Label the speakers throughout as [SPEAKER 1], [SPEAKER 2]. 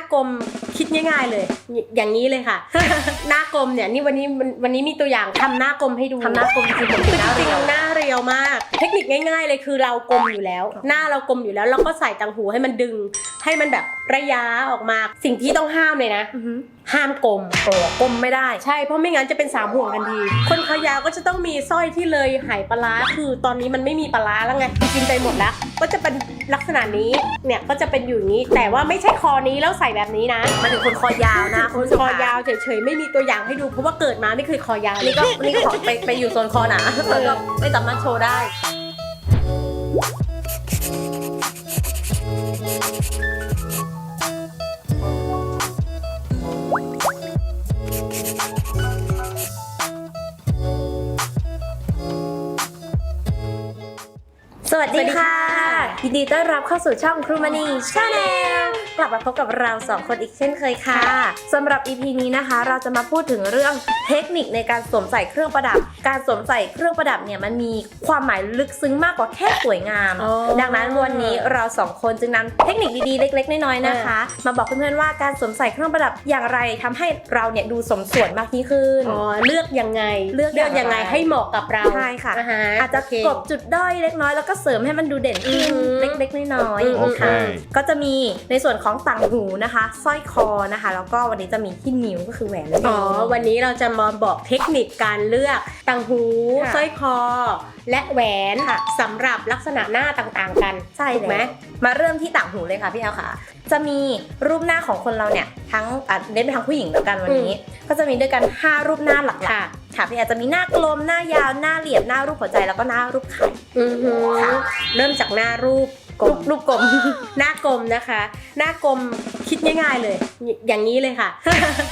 [SPEAKER 1] ากลมคิดง่าย ๆเลย อย่างนี้เลยค่ะ หน้ากลมเนี่ยนี่วันนี้วันวันนี้มีตัวอย่างทำหน้ากลมให้ดู
[SPEAKER 2] ทำหน้ากลมจริงๆผม
[SPEAKER 1] คือ
[SPEAKER 2] หน้า
[SPEAKER 1] จ ริ
[SPEAKER 2] เรี
[SPEAKER 1] ง
[SPEAKER 2] ยว
[SPEAKER 1] ๆหน้าเรียวมาก เทคนิคง่าย ๆ เลยคือเรากลมอยู่แล้ว หน้าเรากลมอยู่แล้วเราก็ใส่ตังหูให้มันดึง ให้มันแบบระยะออกมา สิ่งที่ต้องห้ามเลยนะ
[SPEAKER 2] อือหือ
[SPEAKER 1] ห้ามกลม
[SPEAKER 2] โอ้กลมไม่ได้
[SPEAKER 1] ใช่เพราะไม่งั้นจะเป็นสามห่วงทันที คนขายาวก็จะต้องมีสร้อยที่เลยหายปลาร้าคือตอนนี้มันไม่มีปลาร้าแล้วไงกินไปหมดแล้ว ก็จะเป็นลักษณะนี้เนี่ยก็จะเป็นอยู่อย่างนี้ แต่ว่าไม่ใช่คอนี้แล้วใส่แบบนี้นะ
[SPEAKER 2] มาถึงคนคอยาวนะ
[SPEAKER 1] ค
[SPEAKER 2] คุณ
[SPEAKER 1] น
[SPEAKER 2] ผู้ชม
[SPEAKER 1] คอยาวเฉยๆไม่มีตัวอย่างให้ดูเพราะว่าเกิดมาไม่เคยคอยาว
[SPEAKER 2] อันนี้ก็อันนี่ก็ขอไปไปอยู่โซนคอหนาแล้วก็ไม่สามารถโชว์ได้สวัสดีค่ะ ยินดีต้อนรับเข้าสู่ช่องครูมานีชาแนลกลับมาพบกับเราสองคนอีกเช่นเคยค่ะสำหรับ EP นี้นะคะ เราจะมาพูดถึงเรื่องเทคนิคในการสวมใส่เครื่องประดับการสวมใส่เครื่องประดับเนี่ยมันมีความหมายลึกซึ้งมากกว่าแค่สวยงาม
[SPEAKER 1] อ๋อ
[SPEAKER 2] ดังนั้นวันนี้เราสองคนจึงนำเทคนิคดีๆเล็กๆน้อยๆนะคะ มาบอกเพื่อนๆว่าการสวมใส่เครื่องประดับอย่างไรทำให้เราเนี่ยดูสมส่วนมากยิ่งขึ้น
[SPEAKER 1] อ๋อเลือกยังไง
[SPEAKER 2] เลือกอย่างไร
[SPEAKER 1] ยังไงให้เหมาะกับเรา
[SPEAKER 2] ใช่ค่ะา
[SPEAKER 1] ฮ
[SPEAKER 2] อาจจะ
[SPEAKER 1] โเค
[SPEAKER 2] กลบจุดด้อยเล็กน้อยแล้วก็เสริมให้มันดูเด่นขึ้น
[SPEAKER 1] อืม
[SPEAKER 2] เล็กๆน้อย
[SPEAKER 1] อืม
[SPEAKER 2] ๆอย่างนี้ค่ะ
[SPEAKER 3] โอเค
[SPEAKER 2] ก็จะมีในส่วนของต่างหูนะคะสร้อยคอนะคะ แล้วก็วันนี้จะมีที่นิ้วก็คือแหวนนั่นเอ
[SPEAKER 1] อ๋อ
[SPEAKER 2] ง
[SPEAKER 1] วันนี้เราจะมาบอกเทคนิคการเลือกต่างหู
[SPEAKER 2] ค่ะ
[SPEAKER 1] สร้อยคอ และแหวน
[SPEAKER 2] ค่ะ
[SPEAKER 1] สำหรับลักษณะหน้าต่างๆกัน
[SPEAKER 2] ใช่
[SPEAKER 1] ถูกไหม
[SPEAKER 2] แล้วมาเริ่มที่ต่างหูเลยค่ะพี่แอลค่ะ จะมีรูปหน้าของคนเราเนี่ยทั้งอะเน้นไปทางผู้หญิงแล้วกันวันนี้ ก็จะมีด้วยกัน 5 รูปหน้าหลัก
[SPEAKER 1] ค่ะ
[SPEAKER 2] ๆค่ะพี่แอลจะมีหน้ากลมหน้ายาวหน้าเหลี่ยมหน้ารูปหัวใจแล้วก็หน้ารูปไข่
[SPEAKER 1] อือหือ
[SPEAKER 2] ค่ะ
[SPEAKER 1] เริ่มจากหน้ารูป กล
[SPEAKER 2] รู
[SPEAKER 1] ม
[SPEAKER 2] ปรูปกลม
[SPEAKER 1] หน้ากลมนะคะ หน้ากลมคิดง่าย ๆเลย อย่างนี้เลยค่ะ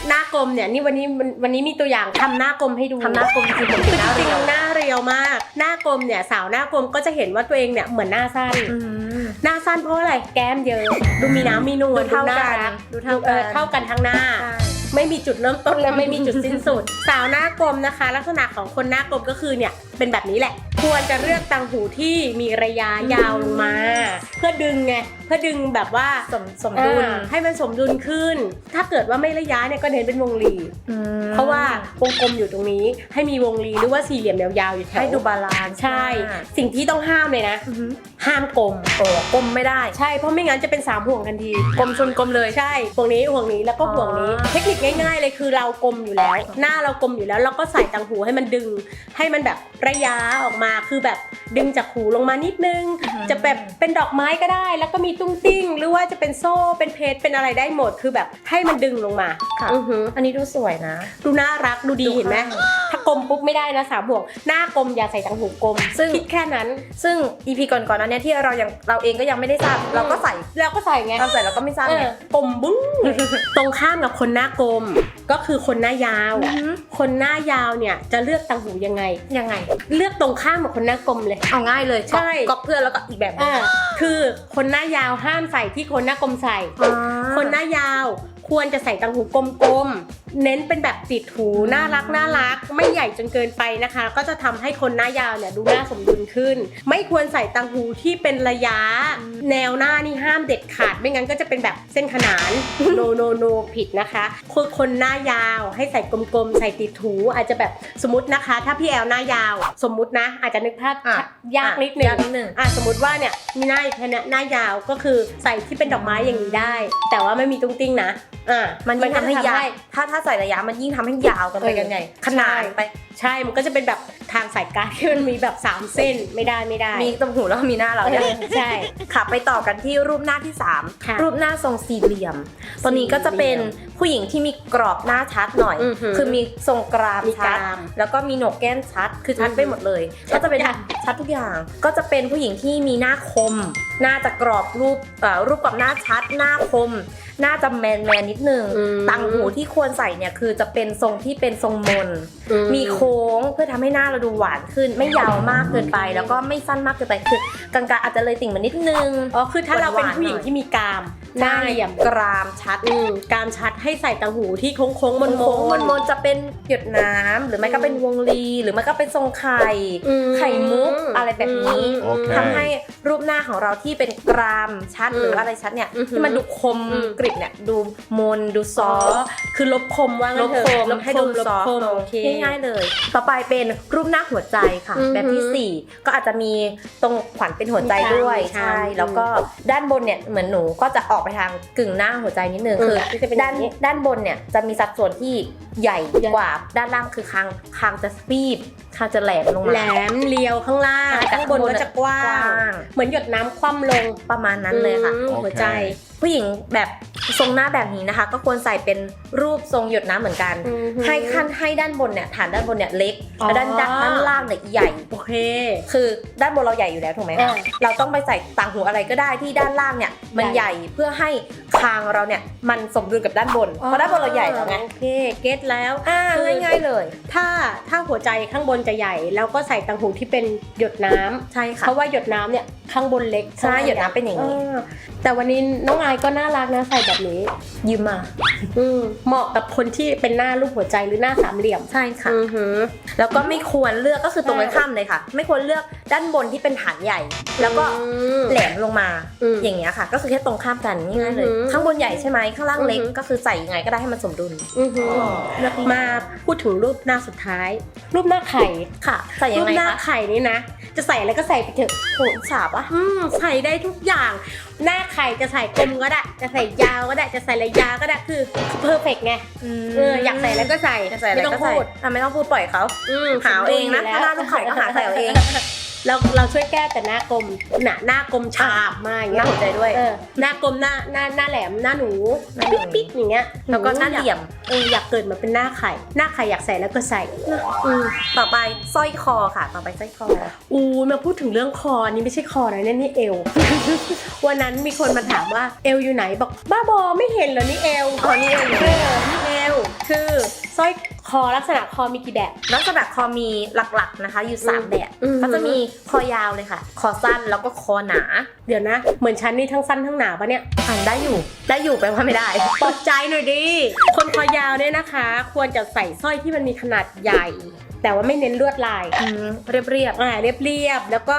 [SPEAKER 1] หน้ากลมเนี่ยนี่วันนี้วันวันนี้มีตัวอย่างทำหน้ากลมให้ดู
[SPEAKER 2] ทำหน้ากลมจริงๆผม
[SPEAKER 1] คือ
[SPEAKER 2] หน้า
[SPEAKER 1] จ
[SPEAKER 2] เรี
[SPEAKER 1] ริง
[SPEAKER 2] ยว
[SPEAKER 1] ๆหน้าเรียวมาก หน้ากลมเนี่ยสาวหน้ากลมก็จะเห็นว่าตัวเองเนี่ยเหมือนหน้าสั้น
[SPEAKER 2] อืม
[SPEAKER 1] หน้าสั้นเพราะอะไรแก้มเยอะ ดูมีน้ำมีนวล
[SPEAKER 2] ดูเท่า
[SPEAKER 1] น่
[SPEAKER 2] กัน
[SPEAKER 1] รั
[SPEAKER 2] ดูเท่า
[SPEAKER 1] อ
[SPEAKER 2] กั
[SPEAKER 1] อนเท่ากันทั้งหน้า
[SPEAKER 2] ใช่
[SPEAKER 1] ไม่มีจุดเริ่มต้นและไม่มีจุดสิ้นสุด สาวหน้ากลมนะคะ ลักษณะของคนหน้ากลมก็คือเนี่ยเป็นแบบนี้แหละ ควรจะเลือกตังหูที่มีระยะยาวลงมา เพื่อดึงไง เพื่อดึงแบบว่า
[SPEAKER 2] สมสมดุล
[SPEAKER 1] อ่า ให้มันสมดุลขึ้น ถ้าเกิดว่าไม่ระยะเนี่ยก็เน้นเป็นวงรี
[SPEAKER 2] อืม
[SPEAKER 1] เพราะว่าวงกลมอยู่ตรงนี้ ให้มีวงรีหรือว่าสี่เหลี่ยมยาวๆอยู่แถว
[SPEAKER 2] ให้ดูบาลานซ์
[SPEAKER 1] ใช่ สิ่งที่ต้องห้ามเลยนะ
[SPEAKER 2] อือหือ
[SPEAKER 1] ห้ามกลม
[SPEAKER 2] โอ้กลมไม่ได้
[SPEAKER 1] ใช่ เพราะไม่งั้นจะเป็นสามห่วงทันที
[SPEAKER 2] กลมชนกลมเลย
[SPEAKER 1] ใช่ ห่วงนี้ ห่วงนี้ แล้วก็ห่วงนี้
[SPEAKER 2] อ๋อ
[SPEAKER 1] เทคนิคง่ายๆเลยคือเรากลมอยู่แล้ว หน้าเรากลมอยู่แล้ว เราก็ใส่ตังหูให้มันดึง ให้มันแบบระยะออกมา คือแบบดึงจากหูลงมานิดนึง จะแบบเป็นดอกไม้ก็ได้ แล้วก็มีตุ้งติ้ง หรือว่าจะเป็นโซ่เป็นเพชรเป็นอะไรได้หมดคือแบบให้มันดึงลงมา
[SPEAKER 2] ค่ะ
[SPEAKER 1] อือหือ
[SPEAKER 2] อันนี้ดูสวยนะ
[SPEAKER 1] ดูน่ารักดูดีเห็นไหมถ้ากลมปุ๊บไม่ได้นะสามห่วงหน้ากลมอย่าใส่ตังหูกลม
[SPEAKER 2] ซึ่ง
[SPEAKER 1] คิดแค่นั้น
[SPEAKER 2] ซึ่ง EP ก่อนๆนั้นเนี่ยที่เรายังเราเองก็ยังไม่ได้ทราบเราก็ใส่
[SPEAKER 1] แล้วก็ใส่ไง
[SPEAKER 2] เราใส่เราก็ไม่ทราบ
[SPEAKER 1] เอ
[SPEAKER 2] ไง
[SPEAKER 1] อกลมบึ้งเลยตรงข้ามกับคนหน้ากลม ก็คือคนหน้ายาว
[SPEAKER 2] อือหือ
[SPEAKER 1] คนหน้ายาวเนี่ยจะเลือกตังหูยังไง
[SPEAKER 2] ยังไง
[SPEAKER 1] เลือกตรงข้ามกับคนหน้ากลมเลย
[SPEAKER 2] เอาง่ายเลย
[SPEAKER 1] ใช่
[SPEAKER 2] ก๊อปเพื่อนแล้วก็อีกแบบหนึ่ง
[SPEAKER 1] อ่าคือคนหน้ายาวห้ามใส่ที่คนหน้ากลมใส่
[SPEAKER 2] อ่า
[SPEAKER 1] คนหน้ายาว ควรจะใส่ตังหูกลมๆ เน้นเป็นแบบติดหูน่ารักน่ารัก ไม่ใหญ่จนเกินไปนะคะ ก็จะทำให้คนหน้ายาวเนี่ยดูหน้าสมดุลขึ้น ไม่ควรใส่ตังหูที่เป็นระยะ แนวหน้านี่ห้ามเด็ดขาด ไม่งั้นก็จะเป็นแบบเส้นขนานโนโนโนผิดนะคะคือคนหน้ายาวให้ใส่กลมๆ ใส่ติดหูอาจจะแบบสมมตินะคะ ถ้าพี่แอลหน้ายาว สมมุตินะ อาจจะนึกภาพ
[SPEAKER 2] อะ
[SPEAKER 1] ยากนิดนึง
[SPEAKER 2] ยากนิดนึง
[SPEAKER 1] อะสมมติว่าเนี่ยมีหน้าอยู่แค่เนี้ยหน้ายาวก็คือใส่ที่เป็นดอกไม้อย่างนี้ได้ แต่ว่าไม่มีตุ้งติ้งนะ อะ
[SPEAKER 2] มันยิ่งทำให้
[SPEAKER 1] ก็จะ
[SPEAKER 2] ยาวถ้าถ้าใส่ระยะมันยิ่งทำให้ยาวกันไป
[SPEAKER 1] เออ
[SPEAKER 2] กันใหญ่ขนาด
[SPEAKER 1] ใช่
[SPEAKER 2] ไป
[SPEAKER 1] ใช่มันก็จะเป็นแบบทางสายการที่มันมีแบบสามเส้นไม่ได้ไม่ได้
[SPEAKER 2] มีตรงหูแล้วก็มีหน้าเรา
[SPEAKER 1] เอ
[SPEAKER 2] เนี่ย
[SPEAKER 1] อใช่
[SPEAKER 2] ค่ะไปต่อกันที่รูปหน้าที่
[SPEAKER 1] ค่ะ
[SPEAKER 2] 3รูปหน้าทรงสี่เหลี่ยม ตัวนี้ก็จะเป็นผู้หญิงที่มีกรอบหน้าชัดหน่อย
[SPEAKER 1] อือหือ
[SPEAKER 2] คือมีทรงกราม
[SPEAKER 1] มี
[SPEAKER 2] ชัด
[SPEAKER 1] กราม
[SPEAKER 2] แล้วก็มีโหนกแก้มชัดคือชัด
[SPEAKER 1] อือหือ
[SPEAKER 2] ไปหมดเลย
[SPEAKER 1] ชั
[SPEAKER 2] ก็
[SPEAKER 1] ด
[SPEAKER 2] จะเป็น
[SPEAKER 1] ทุกอย่าง
[SPEAKER 2] ชัดทุกอย่างก็จะเป็นผู้หญิงที่มีหน้าคม หน้าจะกรอบรูปเอ่อรูปกรอบหน้าชัดหน้าคม หน้าจะแมนแมนๆนิดนึง
[SPEAKER 1] อืม
[SPEAKER 2] ต่างหูที่ควรใส่เนี่ยคือจะเป็นทรงที่เป็นทรงมน
[SPEAKER 1] อื
[SPEAKER 2] มีโค้งเพื่อทำให้หน้าเราดูหวานขึ้น ไม่ยาวมากเกินไป แล้วก็ไม่สั้นมากเกินไปคือกลางๆอาจจะเลยติ่งมานิดนึง
[SPEAKER 1] อ๋อคือถ้าเราเป็น
[SPEAKER 2] หวานๆ
[SPEAKER 1] ผู้หญิง
[SPEAKER 2] หน่อย
[SPEAKER 1] ที่มีกราม หน้าเหลี่ยม
[SPEAKER 2] กรามชัด
[SPEAKER 1] อืมการชัดให้ใส่ต่างหูที่โค้งๆมนๆ
[SPEAKER 2] โค้งๆมนๆจะเป็นหยดน้ำหรือไม่ก็เป็นวงลีหรือไม่ก็เป็นทรงไข่
[SPEAKER 1] อืม
[SPEAKER 2] ไข่มุกอะไรแบบนี้
[SPEAKER 1] อืม
[SPEAKER 3] โอเค
[SPEAKER 2] ทำให้รูปหน้าของเราที่เป็นกรามชัด
[SPEAKER 1] อืม
[SPEAKER 2] หรืออะไรชัดเนี่ย
[SPEAKER 1] อือหือ
[SPEAKER 2] ที่มันดูคม
[SPEAKER 1] อืม
[SPEAKER 2] กริบเนี่ยดูมนดูซ
[SPEAKER 1] อ๋อ
[SPEAKER 2] อฟ
[SPEAKER 1] คือลบคมว่า
[SPEAKER 2] ล
[SPEAKER 1] งั้
[SPEAKER 2] บ
[SPEAKER 1] นเถอะ
[SPEAKER 2] โคม
[SPEAKER 1] ลบ
[SPEAKER 2] ให้
[SPEAKER 1] ค
[SPEAKER 2] ดู
[SPEAKER 1] มลบ
[SPEAKER 2] ซอฟ
[SPEAKER 1] คม
[SPEAKER 2] ลง
[SPEAKER 1] โอเค
[SPEAKER 2] ง่ายๆเลย ต่อไปเป็นรูปหน้าหัวใจค่ะ
[SPEAKER 1] อือหือ
[SPEAKER 2] แบบที่สี่ก็อาจจะมีตรงขวัญเป็นหัวใจ
[SPEAKER 1] มีคาง
[SPEAKER 2] ด้วย
[SPEAKER 1] มีคาง
[SPEAKER 2] ใช่แล้วก็ด้านบนเนี่ยเหมือนหนูก็จะออกไปทางกึ่งหน้าหัวใจนิดนึง
[SPEAKER 1] อืม
[SPEAKER 2] คือ
[SPEAKER 1] ที่จะเป็นอ
[SPEAKER 2] ด้า
[SPEAKER 1] ย่านงนี้
[SPEAKER 2] ด้านบนเนี่ยจะมีสัดส่วนที่ใหญ่
[SPEAKER 1] ใหญ่
[SPEAKER 2] กว่าด้านล่างคือคางคางจะฟีบคางจะแหลมลงมา
[SPEAKER 1] แหลมเรียวข้างล่าง
[SPEAKER 2] ใช่แต่
[SPEAKER 1] ข้างบนก็จะกว้าง
[SPEAKER 2] กว้าง
[SPEAKER 1] เหมือนหยดน้ำคว่ำลง
[SPEAKER 2] ประมาณนั้นเลยค่ะ
[SPEAKER 1] อืม
[SPEAKER 3] โอเค
[SPEAKER 1] หัวใจ
[SPEAKER 2] ผู้หญิงแบบ ทรงหน้าแบบนี้นะคะ ก็ควรใส่เป็นรูปทรงหยดน้ำเหมือนกัน
[SPEAKER 1] อือหือ
[SPEAKER 2] ให้ขั้นให้ด้านบนเนี่ยฐานด้านบนเนี่ยเล็ก
[SPEAKER 1] อ๋อ
[SPEAKER 2] แล้วด้านด้านด้านล่างเนี่ยใหญ่
[SPEAKER 1] โอเค
[SPEAKER 2] คือด้านบนเราใหญ่อยู่แล้วถูกไหม
[SPEAKER 1] อ่า
[SPEAKER 2] คะเราต้องไปใส่ต่างหูอะไรก็ได้ที่ด้านล่างเนี่ยมัน
[SPEAKER 1] ให
[SPEAKER 2] ให
[SPEAKER 1] ญ่
[SPEAKER 2] ญ่เพื่อให้คางเราเนี่ยมันสมดุลกับด้านบนเพราะด้านบนเราใหญ่แล้วไง
[SPEAKER 1] โอเค เก็ตแล้ว
[SPEAKER 2] อ่า
[SPEAKER 1] คือ
[SPEAKER 2] ง่ายๆเลย
[SPEAKER 1] ถ้าถ้าหัวใจข้างบนจะใหญ่ แล้วก็ใส่ต่างหูที่เป็นหยดน้ำ
[SPEAKER 2] ใช่ค่ะ
[SPEAKER 1] เพราะว่าหยดน้ำเนี่ยข้างบนเล็ก
[SPEAKER 2] ใช่หยดน้ำเป็นอย่างนี้
[SPEAKER 1] นี้แต่วันนี้น้องอายก็น่ารักนะใส่แบบนี้
[SPEAKER 2] ยืมมา
[SPEAKER 1] อืมเหมาะกับคนที่เป็นหน้ารูปหัวใจหรือหน้าสามเหลี่ยม
[SPEAKER 2] ใช่ค่ะ
[SPEAKER 1] อือหือ
[SPEAKER 2] แล้วก็ไม่ควรเลือกก็คือตรงกันข้ามเลยค่ะ ไม่ควรเลือกด้านบนที่เป็นฐานใหญ่ แล้วก็
[SPEAKER 1] อืม
[SPEAKER 2] แหลมลงมา
[SPEAKER 1] อืม
[SPEAKER 2] อย่างเงี้ยค่ะ ก็คือแค่ตรงข้ามกันง่ายๆเลย
[SPEAKER 1] อือหือ
[SPEAKER 2] ข้างบนใหญ่ใช่ไหมข้างล่างเล็ก
[SPEAKER 1] อือหือ
[SPEAKER 2] ก็คือใส่ยังไงก็ได้ให้มันสมดุล
[SPEAKER 1] อือหือ
[SPEAKER 2] เลือกดี
[SPEAKER 1] มาพูดถึงรูปหน้าสุดท้าย รูปหน้าไข่
[SPEAKER 2] ค่ะ ใส่ยั
[SPEAKER 1] รู
[SPEAKER 2] ง
[SPEAKER 1] ป
[SPEAKER 2] ไง
[SPEAKER 1] หน้า
[SPEAKER 2] คะ
[SPEAKER 1] ไข่นี่นะ จะใส่อะไรก็ใส่ไปเถอะ
[SPEAKER 2] โหสาบอะ
[SPEAKER 1] อืมใส่ได้ทุกอย่าง หน้าไข่จะใส่กลมก็ได้ จะใส่ยาวก็ได้ จะใส่ระยาวก็ได้ คือเพอร์เฟกไง เอออยากใส่อะไรก็ใส่
[SPEAKER 2] จะใส่อะไร
[SPEAKER 1] ไม่ต้อง
[SPEAKER 2] ก็ใส่
[SPEAKER 1] พูด
[SPEAKER 2] อะไม่ต้องพูดปล่อยเขา
[SPEAKER 1] อืม
[SPEAKER 2] หาเอาเองนะ
[SPEAKER 1] สมดุลยู่
[SPEAKER 2] ถ้าหน้าลูกไข่ก็หาใส่เอาเอง
[SPEAKER 1] เราเราช่วยแก้แต่หน้ากลมหน้าหน้ากลมฉาบมาอย่าง
[SPEAKER 2] ห
[SPEAKER 1] เงี้
[SPEAKER 2] น้ายหัวใจด้วย
[SPEAKER 1] เออหน้ากลมหน้าหน้าหน้าแหลมหน้าหนู
[SPEAKER 2] หน้าหนู
[SPEAKER 1] ปิ๊กปิ๊กอย่างเงี้ย
[SPEAKER 2] แล้วก็หน้าเหลี่ยม
[SPEAKER 1] เอออยากเกิดมาเป็นหน้าไข่ หน้าไข่อยากใส่แล้วก็ใส่อืม
[SPEAKER 2] ต่อไปสร้อยคอค่ะ ต่อไปสร้อยคอ
[SPEAKER 1] อูมาพูดถึงเรื่องคอนี่ไม่ใช่คอนะเนี่ยนี่เอว วันนั้นมีคนมาถามว่าเอวอยู่ไหนบอกบ้าบอไม่เห็นเหรอนี่เอว
[SPEAKER 2] อ๋อนี่เอง
[SPEAKER 1] เออนี่เอวคือสร้อย คอลักษณะคอมีกี่แบบ
[SPEAKER 2] ลักษณะคอมีหลักๆนะคะ อยู่สามแบบ
[SPEAKER 1] อืม
[SPEAKER 2] ก็จะมีคอยาวเลยค่ะ คอสั้นแล้วก็คอหนา
[SPEAKER 1] เดี๋ยวนะ เหมือนฉันนี่ทั้งสั้นทั้งหนาปะเนี่ย
[SPEAKER 2] อ่านได้อยู่ ได้อยู่แปลว่าไม่ได้
[SPEAKER 1] ตกใจหน่อยดิ คนคอยาวเนี่ยนะคะ ควรจะใส่สร้อยที่มันมีขนาดใหญ่ แต่ว่าไม่เน้นลวดลาย
[SPEAKER 2] อืมเรียบเรียบ
[SPEAKER 1] อ่าเรียบๆ แล้วก็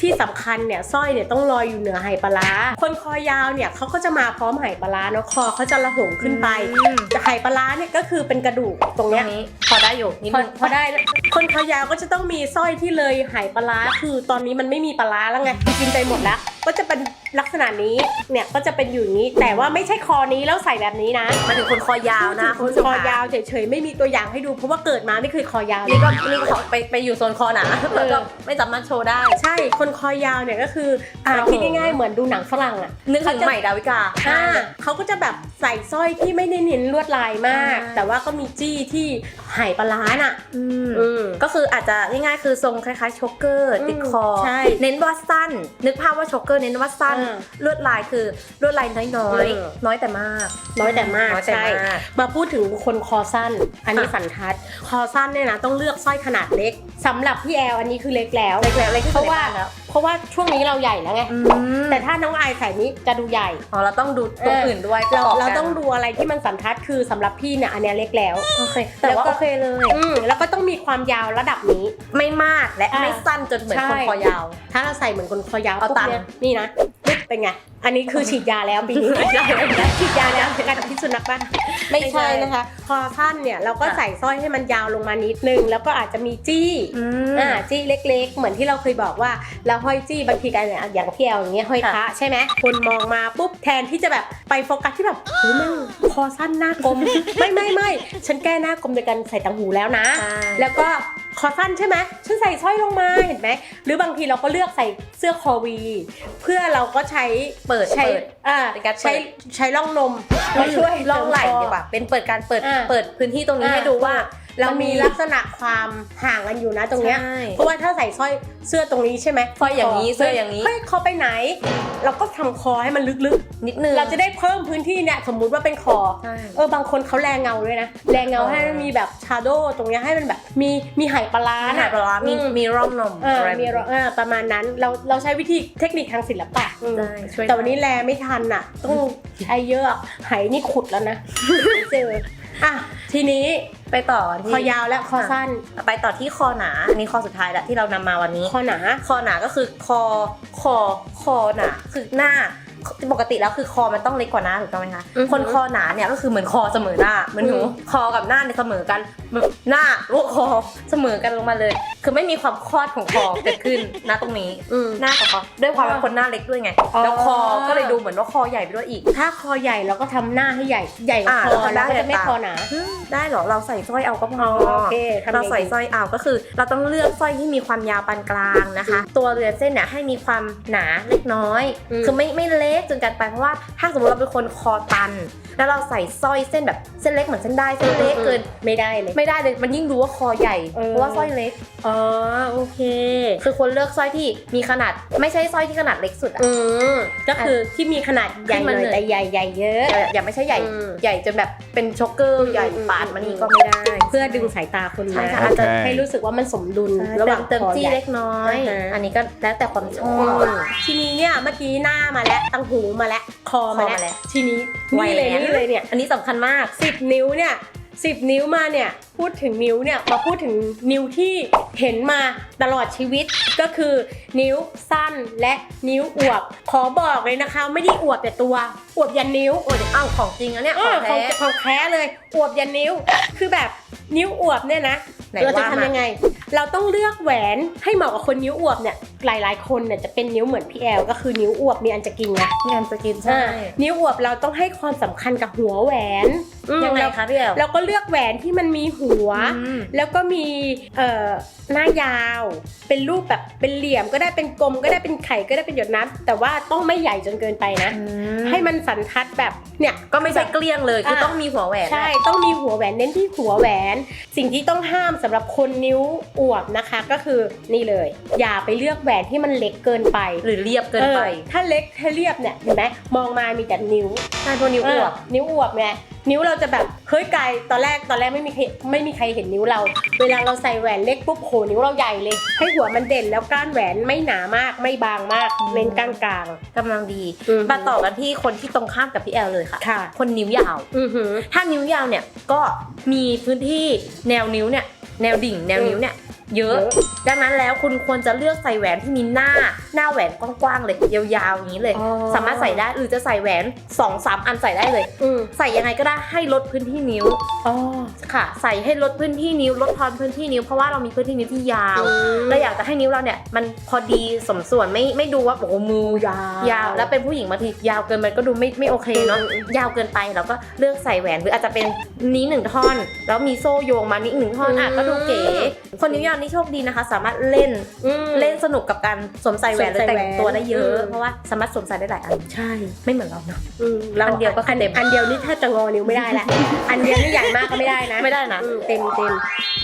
[SPEAKER 1] ที่สำคัญเนี่ยสร้อยเนี่ยต้องลอยอยู่เหนือไหปลาร้าคนคอยาวเนี่ยเขาก็จะมาพร้อมไหปลาร้าเนาะคอเขาจะระหงขึ้นไป
[SPEAKER 2] อืม
[SPEAKER 1] แต่ไหปลาร้าเนี่ยก็คือเป็นกระดูกตรง
[SPEAKER 2] ตรง
[SPEAKER 1] เนี้ย
[SPEAKER 2] นี้พอได้อยู่นิด
[SPEAKER 1] พอ
[SPEAKER 2] นึง
[SPEAKER 1] พอได้นะคนคอยาวก็จะต้องมีสร้อยที่เลยไหปลาร้าคือตอนนี้มันไม่มีปลาร้าแล้วไงกินไปหมดแล้ว ก็จะเป็นลักษณะนี้เนี่ยก็จะเป็นอยู่อย่างนี้ แต่ว่าไม่ใช่คอนี้แล้วใส่แบบนี้นะ
[SPEAKER 2] หมาถึงคนคอยาวนะ
[SPEAKER 1] คนคอยาวเฉยๆไม่มีตัวอย่างให้ดูเพราะว่าเกิดมาไม่เคยคอยาวเลย
[SPEAKER 2] นี่ก็นี่ก็ขอไปไปอยู่โซนคอหนาแล้วก็ไม่สามารถโชว์ได้
[SPEAKER 1] ใช่คนคอยาวเนี่ยก็คืออ่า
[SPEAKER 2] ครับผม
[SPEAKER 1] คิดง่ายๆเหมือนดูหนังฝรั่งอะ
[SPEAKER 2] นึกถึงใหม่ดาวิกา
[SPEAKER 1] อ่าเขาก็จะแบบใส่สร้อยที่ไม่ได้เน้นลวดลายมาก
[SPEAKER 2] อ่า
[SPEAKER 1] แต่ว่าก็มีจี้ที่ไหปลาร้าน่ะ
[SPEAKER 2] อืม
[SPEAKER 1] อืม
[SPEAKER 2] ก็คืออาจจะง่ายๆคือทรงคล้ายๆโชกเกอร์
[SPEAKER 1] อืม
[SPEAKER 2] ติดคอ
[SPEAKER 1] ใช่
[SPEAKER 2] เน้นว่าสั้น นึกภาพว่าโชกเกอร์เน้นว่าสั้น
[SPEAKER 1] อ่า
[SPEAKER 2] ลวดลายคือลวดลายน้อย
[SPEAKER 1] เออ
[SPEAKER 2] ๆน้อยแต่มาก
[SPEAKER 1] น้อยแต่มาก
[SPEAKER 2] น้อยแต่
[SPEAKER 1] ใช่
[SPEAKER 2] มาก
[SPEAKER 1] มาพูดถึงคนคอสั้น อันนี้
[SPEAKER 2] ค่ะ
[SPEAKER 1] สันทัด คอสั้นเนี่ยนะต้องเลือกสร้อยขนาดเล็กสำหรับพี่แอลอันนี้คือเล็กแล้ว
[SPEAKER 2] เล็กๆเล็กที่
[SPEAKER 1] เพ
[SPEAKER 2] สุด
[SPEAKER 1] ราะว่า
[SPEAKER 2] ในบ้นแล้ว
[SPEAKER 1] เพราะว่าช่วงนี้เราใหญ่แล้วไง
[SPEAKER 2] อืม
[SPEAKER 1] แต่ถ้าน้องอายใส่นี้จะดูใหญ่
[SPEAKER 2] อ๋อเราต้องดูตรงอื่นด้วย
[SPEAKER 1] เรา
[SPEAKER 2] ประกบกัน
[SPEAKER 1] เราต้องดูอะไรที่มันสันทัดคือสำหรับพี่เนี่ยอันเนี้ยเล็กแล้ว
[SPEAKER 2] โอเคแต่ว่า
[SPEAKER 1] แล้วก็
[SPEAKER 2] โอเคเลย
[SPEAKER 1] อืมแล้วก็ต้องมีความยาวระดับนี้
[SPEAKER 2] ไม่มากและ
[SPEAKER 1] อ่า
[SPEAKER 2] ไม่สั้นจนเหมือน
[SPEAKER 1] ใช่
[SPEAKER 2] คนคอยาว
[SPEAKER 1] ถ้าเราใส่เหมือนคนคอยาว
[SPEAKER 2] เอา
[SPEAKER 1] ปุ๊บ
[SPEAKER 2] ตังค์
[SPEAKER 1] เนี่ยนี่นะปุ๊บเป็นไง อันนี้คือฉีดยาแล้วปีนี้ ฉีดยาแล้วการพิษสุนัขบ้าไม่
[SPEAKER 2] ไม่ใช่
[SPEAKER 1] ใช่นะคะ คอสั้นเนี่ยเราก็
[SPEAKER 2] ค่ะ
[SPEAKER 1] ใส่สร้อยให้มันยาวลงมานิดนึง แล้วก็อาจจะมีจี้
[SPEAKER 2] อืม
[SPEAKER 1] อ่าจี้เล็ก ๆ เหมือนที่เราเคยบอกว่าเราห้อยจี้บางทีกันเนี่ยอย่างพี่แอลอย่างเงี้ยห้อยพระใช่ไหมคนมองมาปุ๊บแทนที่จะแบบไปโฟกัสที่แบบเฮ้ยแม่งคอสั้นหน้ากลมไม่ไม่ไม่ฉันแก้หน้ากลมโดยการใส่ตังหูแล้วนะ
[SPEAKER 2] ใช่
[SPEAKER 1] แล้วก็ คอสั้นใช่ไหมฉันใส่สร้อยลงมาเห็นไหมหรือบางทีเราก็เลือกใส่เสื้อคอวี เพื่อเราก็ใช้
[SPEAKER 2] เปิด
[SPEAKER 1] ใช้
[SPEAKER 2] เปิด
[SPEAKER 1] อ่า
[SPEAKER 2] เป็นการเปิด
[SPEAKER 1] ใช้ใช้ร่องนมมาช่วย
[SPEAKER 2] ล่องไหล
[SPEAKER 1] เสริมค
[SPEAKER 2] ดีกว่า เป็นเปิดการเปิด
[SPEAKER 1] อ่า
[SPEAKER 2] เปิดพื้นที่ตรงนี้
[SPEAKER 1] อ่า
[SPEAKER 2] ให้ดูว่า
[SPEAKER 1] เรามี
[SPEAKER 2] มันมี
[SPEAKER 1] ลักษณะความห่างกันอยู่นะตรงเนี้ย
[SPEAKER 2] ใช่
[SPEAKER 1] เพราะว่าถ้าใส่สร้อยเสื้อตรงนี้ใช่ไหม
[SPEAKER 2] สร้อยอย่างนี้เสื้ออย่างนี้
[SPEAKER 1] เฮ้ยคอไปไหน เราก็ทำคอให้มันลึก
[SPEAKER 2] นิดนึง
[SPEAKER 1] ๆ เราจะได้เพิ่มพื้นที่เนี่ยสมมุติว่าเป็นคอ
[SPEAKER 2] ใช่
[SPEAKER 1] เออบางคนเขาแรงเงาด้วยนะ แรงเงา
[SPEAKER 2] อ๋อ
[SPEAKER 1] ให้มันมีแบบชาโดว์ตรงเนี้ยให้มันแบบมีมีไหปลาร้า
[SPEAKER 2] อาหาร
[SPEAKER 1] น่ะ
[SPEAKER 2] ปลาร้ามี
[SPEAKER 1] อื
[SPEAKER 2] มีร่องนม
[SPEAKER 1] เออ
[SPEAKER 2] อะไร
[SPEAKER 1] มีรเออประมาณนั้นเราเราใช้วิธีเทคนิคทางศิลปะอืม
[SPEAKER 2] ใช่ช่วย
[SPEAKER 1] แต่วันนี้แลไม่ทันอะ ต้องใช้เยอะอะไหนี่ขุดแล้วนะ ไม่เจออะทีนี้
[SPEAKER 2] ไปต่อกันที่
[SPEAKER 1] คอยาวและคอสั้น
[SPEAKER 2] ไปต่อที่คอหนาอันนี้คอสุดท้ายแล้วที่เรานำมาวันนี้
[SPEAKER 1] คอหนา
[SPEAKER 2] คอหนาก็คือคอคอคอหนาคือหน้าปกติแล้วคือคอมันต้องเล็กกว่าหน้าถูกต้องไหมคะ
[SPEAKER 1] อือฮึ
[SPEAKER 2] คนคอหนาเนี่ยก็คือเหมือนคอเสมอหน้าเหมือนหนู
[SPEAKER 1] อืม
[SPEAKER 2] คอกับหน้าเนี่ยเสมอกันแบบหน้าลูกคอเสมอกันลงมาเลย คือไม่มีความคลอดของคอเกิดขึ้นนะตรงนี้
[SPEAKER 1] อืม
[SPEAKER 2] หน้ากับคอด้วยความเป็นคนหน้าเล็กด้วยไง
[SPEAKER 1] อ๋อ
[SPEAKER 2] แล้วคอก็เลยดูเหมือนว่าคอใหญ่ไปด้วยอีก
[SPEAKER 1] ถ้าคอใหญ่เราก็ทำหน้าให้ใหญ่ใหญ่กว่า
[SPEAKER 2] อ่า
[SPEAKER 1] คอ
[SPEAKER 2] แล้วทำได้
[SPEAKER 1] แล้วก็จะไม่
[SPEAKER 2] แต่ตา
[SPEAKER 1] คอหนา
[SPEAKER 2] อืมได้เหรอเราใส่สร้อยเอาก็พอ
[SPEAKER 1] โอเคทำ
[SPEAKER 2] เรา
[SPEAKER 1] ไง
[SPEAKER 2] ใส่
[SPEAKER 1] ดี
[SPEAKER 2] สร้อยเอาก็คือ เราต้องเลือกสร้อยที่มีความยาวปานกลางนะคะ ตัวเรือนเส้นเนี่ยให้มีความหนาเล็กน้อย
[SPEAKER 1] อืม
[SPEAKER 2] คือไม่ไม่เล็กจนเกินไปเพราะว่าถ้าสมมติเราเป็นคนคอตัน แล้วเราใส่สร้อยเส้นแบบเส้นเล็กเหมือนเส้นได้เส้นเล็กเกิน
[SPEAKER 1] ไม่ได้เลย
[SPEAKER 2] ไม่ได้เลยมันยิ่งรู้ว่าคอใหญ่
[SPEAKER 1] เออ
[SPEAKER 2] เพราะว่าสร้อยเล็ก
[SPEAKER 1] อ๋อโอเค
[SPEAKER 2] คือควรเลือกสร้อยที่มีขนาดไม่ใช่สร้อยที่ขนาดเล็กสุดอะ
[SPEAKER 1] อืมก็คือที่มีขนาดใหญ่หน่อย
[SPEAKER 2] ขึ้นมาเลย
[SPEAKER 1] แต่ใหญ่ใหญ่เยอะ
[SPEAKER 2] อย่าอย่าไม่ใช่ใหญ่
[SPEAKER 1] อืม
[SPEAKER 2] ใหญ่จนแบบเป็นช็อกเกอร์
[SPEAKER 1] อืม
[SPEAKER 2] ใหญ่
[SPEAKER 1] อืม
[SPEAKER 2] ปาดมันนี่ก็ไม่ได้
[SPEAKER 1] เพื่อดึงสายตาคน
[SPEAKER 2] ใช่
[SPEAKER 1] มา
[SPEAKER 2] ค่ะ อาจจะ
[SPEAKER 3] โอเค
[SPEAKER 1] ให้รู้สึกว่ามันสมดุล
[SPEAKER 2] ใช่
[SPEAKER 1] ระหว่าง
[SPEAKER 2] เติม
[SPEAKER 1] คอ
[SPEAKER 2] จี้
[SPEAKER 1] ใหญ่
[SPEAKER 2] เล็กน้อย
[SPEAKER 1] อ่าฮะ
[SPEAKER 2] อันนี้ก็แล้วแต่ความชอ
[SPEAKER 1] อื
[SPEAKER 2] บ
[SPEAKER 1] มทีนี้เนี่ยเมื่อกี้หน้ามาแล้วตังหูมาแล้วคอมา
[SPEAKER 2] คอมาแล้
[SPEAKER 1] แล้ว
[SPEAKER 2] ว
[SPEAKER 1] ทีนี้
[SPEAKER 2] แหวน
[SPEAKER 1] นี่เลยนี่เลยเนี่ย
[SPEAKER 2] อันนี้สำคัญมาก
[SPEAKER 1] สิบนิ้วเนี่ย สิบนิ้วมาเนี่ยพูดถึงนิ้วเนี่ยมาพูดถึงนิ้วที่เห็นมาตลอดชีวิตก็คือนิ้วสั้นและนิ้วอวบ ขอบอกเลยนะคะ ไม่ได้อวบแต่ตัวอวบยันนิ้ว
[SPEAKER 2] โอ้ยเอ้าของจริงอันเนี้ย
[SPEAKER 1] เอ
[SPEAKER 2] ขอ
[SPEAKER 1] องของ
[SPEAKER 2] แท้
[SPEAKER 1] ของแท้เลยอวบยันนิ้ว คือแบบนิ้วอวบเนี่ยนะ
[SPEAKER 2] ไหน
[SPEAKER 1] เราจะ
[SPEAKER 2] ว่า
[SPEAKER 1] ทำ
[SPEAKER 2] มา
[SPEAKER 1] ยังไง เราต้องเลือกแหวนให้เหมาะกับคนนิ้วอวบเนี่ย หลายๆ คนเนี่ยจะเป็นนิ้วเหมือนพี่แอลก็คือนิ้วอวบมีอันจะกินไง
[SPEAKER 2] งานสกินใช่
[SPEAKER 1] อ่านิ้วอวบเราต้องให้ความสำคัญกับหัวแหวนอืม
[SPEAKER 2] ยังไง
[SPEAKER 1] เรา
[SPEAKER 2] คะพี่แอล
[SPEAKER 1] เราก็เลือกแหวนที่มันมีหัว
[SPEAKER 2] อืม
[SPEAKER 1] แล้วก็มีเอ่อหน้ายาว เป็นรูปแบบเป็นเหลี่ยมก็ได้เป็นกลมก็ได้เป็นไข่ก็ได้เป็นหยดน้ำแต่ว่าต้องไม่ใหญ่จนเกินไปนะ ให้มันสันทัดแบบเนี่ย
[SPEAKER 2] ก็ไม่ใช่เกลี้ยงเลยคือ
[SPEAKER 1] อะ
[SPEAKER 2] ต้องมีหัวแหวน
[SPEAKER 1] ใช่ต้องมีหัวแหวนเน้นที่หัวแหวน สิ่งที่ต้องห้ามสำหรับคนนิ้วอวบนะคะก็คือนี่เลย อย่าไปเลือกแหวนที่มันเล็กเกินไป
[SPEAKER 2] หรือเรียบเกินไป
[SPEAKER 1] ออถ้าเล็กถ้าเรียบเนี่ยเห็นไหมมองมามีแต่นิ้ว
[SPEAKER 2] ใช่เพราะนิ้วอวบ
[SPEAKER 1] เนิ้วอวบไงนิ้วเราจะแบบเฮ้ยไกลตอนแรกตอนแรกไม่มีใครไม่มีใครเห็นนิ้วเรา เวลาเราใส่แหวนเล็กปุ๊บโหนิ้วเราใหญ่เลย ให้หัวมันเด่นแล้วก้านแหวนไม่หนามากไม่บางมาก
[SPEAKER 2] อืม
[SPEAKER 1] เน้นกลางกลาง
[SPEAKER 2] กำลังดี
[SPEAKER 1] อืม
[SPEAKER 2] มาต่อกันที่คนที่ตรงข้ามกับพี่แอลเลยค่ะ
[SPEAKER 1] ค่ะ
[SPEAKER 2] คนนิ้วยาว
[SPEAKER 1] อือหือ
[SPEAKER 2] ถ้านิ้วยาวเนี่ยก็มีพื้นที่แนวนิ้วเนี่ยแนวดิ่งแนวนิ้วเนี่ย เยอะ
[SPEAKER 1] เยอะ
[SPEAKER 2] ดังนั้นแล้วคุณควรจะเลือกใส่แหวนที่มีหน้าหน้าแหวนกว้างๆเลยยาวๆอย่างนี้เลย
[SPEAKER 1] อ๋อ
[SPEAKER 2] สามารถใส่ได้หรือจะใส่แหวน2อสามอันใส่ได้เลย
[SPEAKER 1] อืม
[SPEAKER 2] ใส่ยังไงก็ได้ให้ลดพื้นที่นิ้ว
[SPEAKER 1] อ๋อ
[SPEAKER 2] ค่ะ ใส่ให้ลดพื้นที่นิ้วลดทอนพื้นที่นิ้วเพราะว่าเรามีพื้นที่นิ้วที่ยาวเราอยากจะให้นิ้วเราเนี่ยมันพอดีสมส่วนไม่ไม่ดูว่าโอ้โหมือยา
[SPEAKER 1] ว ยา
[SPEAKER 2] วแล้วเป็นผู้หญิงบางทียาวเกินไปก็ดูไม่ไม่โอเคเนาะ
[SPEAKER 1] อืมอืม
[SPEAKER 2] ยาวเกินไปเราก็เลือกใส่แหวนหรืออาจจะเป็นนี้หนึ่งท่อน แล้วมีโซ่โยงมานี้หนึ่งท่อนอะก็ดูเก๋คนนิ้วยาวนี่โชคดีนะคะ สามารถเล่น
[SPEAKER 1] อืม
[SPEAKER 2] เล่นสนุกกับการสวมใส่แหวนหรือแต่งตัวได้เยอะ
[SPEAKER 1] อืม
[SPEAKER 2] เพราะว่าสามารถสวมใส่ได้หลายอัน
[SPEAKER 1] ใช่
[SPEAKER 2] ไม่เหมือนเราเนาะ
[SPEAKER 1] อืมเรา
[SPEAKER 2] อันเดียวก็คือเต็ม
[SPEAKER 1] อันเดียวนี่แทบจะงอนิ้วไม่ได้ละอันเดียวนี่ใหญ่มากก็ไม่ได้นะ
[SPEAKER 2] ไม่ได้นะ
[SPEAKER 1] อืมเต็มเต็ม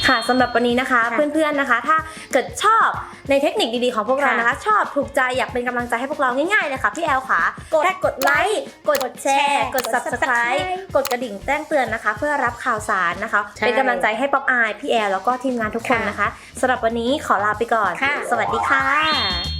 [SPEAKER 2] ค่ะสำหรับวันนี้นะคะ
[SPEAKER 1] ค่ะ
[SPEAKER 2] เพื่อนๆนะคะ ถ้าเกิดชอบในเทคนิคดีๆของพวกเรา
[SPEAKER 1] ค่ะ
[SPEAKER 2] นะคะ ชอบถูกใจอยากเป็นกำลังใจให้พวกเราง่ายๆเลยค่ะพี่แอลค่ะกดกดไลค์กดแชร์ กด subscribe กดกระดิ่งแจ้งเตือนนะคะ เพื่อรับข่าวสารนะคะ
[SPEAKER 1] ใช่
[SPEAKER 2] เป็นกำลังใจให้ป๊อปอายพี่แอลแล้วก็ทีมงานทุกคน
[SPEAKER 1] ค่ะ
[SPEAKER 2] นะคะ สำหรับวันนี้ขอลาไปก่อน
[SPEAKER 1] ค่ะ
[SPEAKER 2] สวัสดีค่ะ